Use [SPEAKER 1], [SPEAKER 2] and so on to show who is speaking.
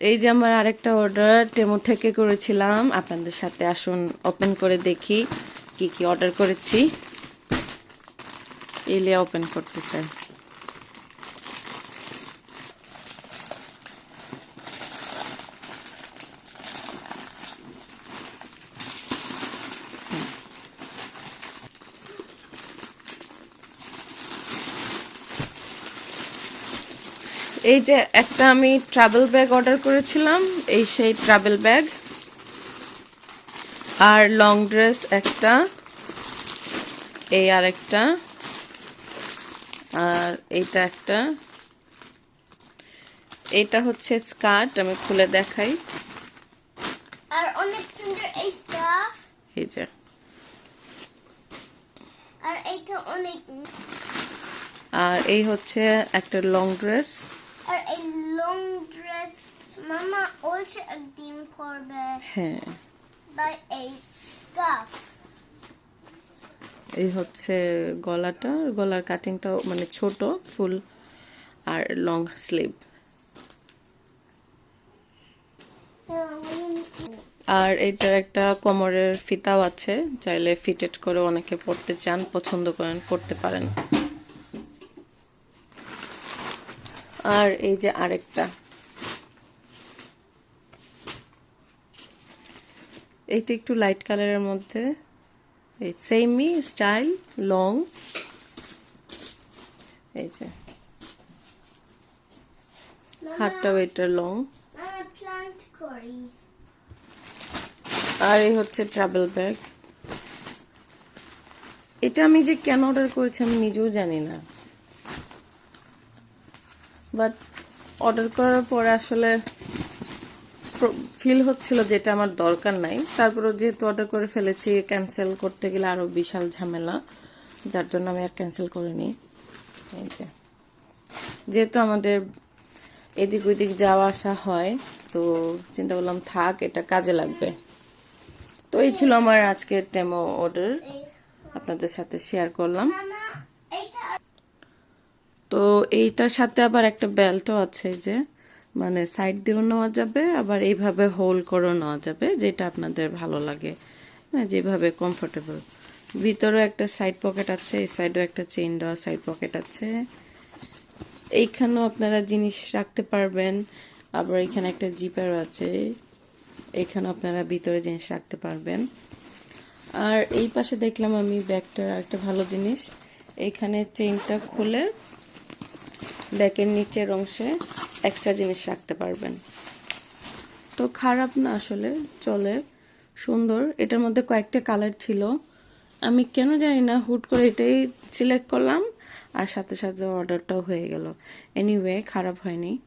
[SPEAKER 1] এই যে আমার আরেকটা অর্ডার টেমো থেকে করেছিলাম। আপনাদের সাথে আসুন ওপেন করে দেখি কি কি অর্ডার করেছি। এলে ওপেন করতে চাই। এই যে একটা আমি ট্রাভেল ব্যাগ অর্ডার করেছিলাম এই সেই ট্রাভেল ব্যাগ আর লং ড্রেস একটা এই আর একটা। আর এইটা একটা। এটা হচ্ছে স্কার্ট আমি খুলে দেখাই।
[SPEAKER 2] আর অনেক সুন্দর এই স্কার্ফ
[SPEAKER 1] এই যে।
[SPEAKER 2] আর এইটা অনেক
[SPEAKER 1] আর এই হচ্ছে একটা লং ড্রেস
[SPEAKER 2] মামা অলসো একদিন পরবে
[SPEAKER 1] হ্যাঁ।
[SPEAKER 2] বাই এই স্কার্ফ
[SPEAKER 1] এই হচ্ছে গলাটা গলার কাটিংটাও মানে ছোট ফুল আর লং স্লিভ আর এটার একটা কোমরের ফিতাও আছে চাইলে ফিটেড করে অনেকে পড়তে চান পছন্দ করেন পড়তে পারেন। আর এই যে আরেকটা এইটা একটু লাইট কালারের মধ্যে। এই সেমই স্টাইল লং এই যে। হাতটাও এটা লং আর এই হচ্ছে ট্রাভেল ব্যাগ এটা আমি যে কেন অর্ডার করেছি আমি নিজেও জানি না। বাট অর্ডার করার পরে আসলে ফিল হচ্ছিল যে এটা আমার দরকার নাই। তারপরেও যেহেতু অর্ডার করে ফেলেছি ক্যান্সেল করতে গেলে আরও বিশাল ঝামেলা, যার জন্য আমি আর ক্যান্সেল করিনি। এই যে। যেহেতু আমাদের এদিক ওদিক যাওয়া আসা হয়, তো চিন্তা করলাম থাক, এটা কাজে লাগবে। তো এই ছিল আমার আজকে টেমো অর্ডার আপনাদের সাথে শেয়ার করলাম। তো এইটার সাথে আবার একটা বেল্টও আছে যে। মানে সাইড দিয়েও নেওয়া যাবে, আবার এইভাবে হোল করেও নেওয়া যাবে, যেটা আপনাদের ভালো লাগে। হ্যাঁ যেভাবে কমফোর্টেবল ভিতরেও একটা সাইড পকেট আছে, এই সাইডেও একটা চেইন দেওয়া সাইড পকেট আছে। এইখানেও আপনারা জিনিস রাখতে পারবেন, আবার এখানে একটা জিপারও আছে এখানে আপনারা ভিতরে জিনিস রাখতে পারবেন। আর এই পাশে দেখলাম আমি ব্যাগটার একটা ভালো জিনিস। এখানে চেইনটা খুলে ব্যাগের নিচের অংশে এক্সট্রা জিনিস রাখতে পারবেন। তো খারাপ না আসলে, চলে। সুন্দর। এটার মধ্যে কয়েকটা কালার ছিল। আমি কেন জানি না, হুট করে এটাই সিলেক্ট করলাম, আর সাথে সাথে অর্ডারটাও হয়ে গেল। এনিওয়ে খারাপ হয়নি।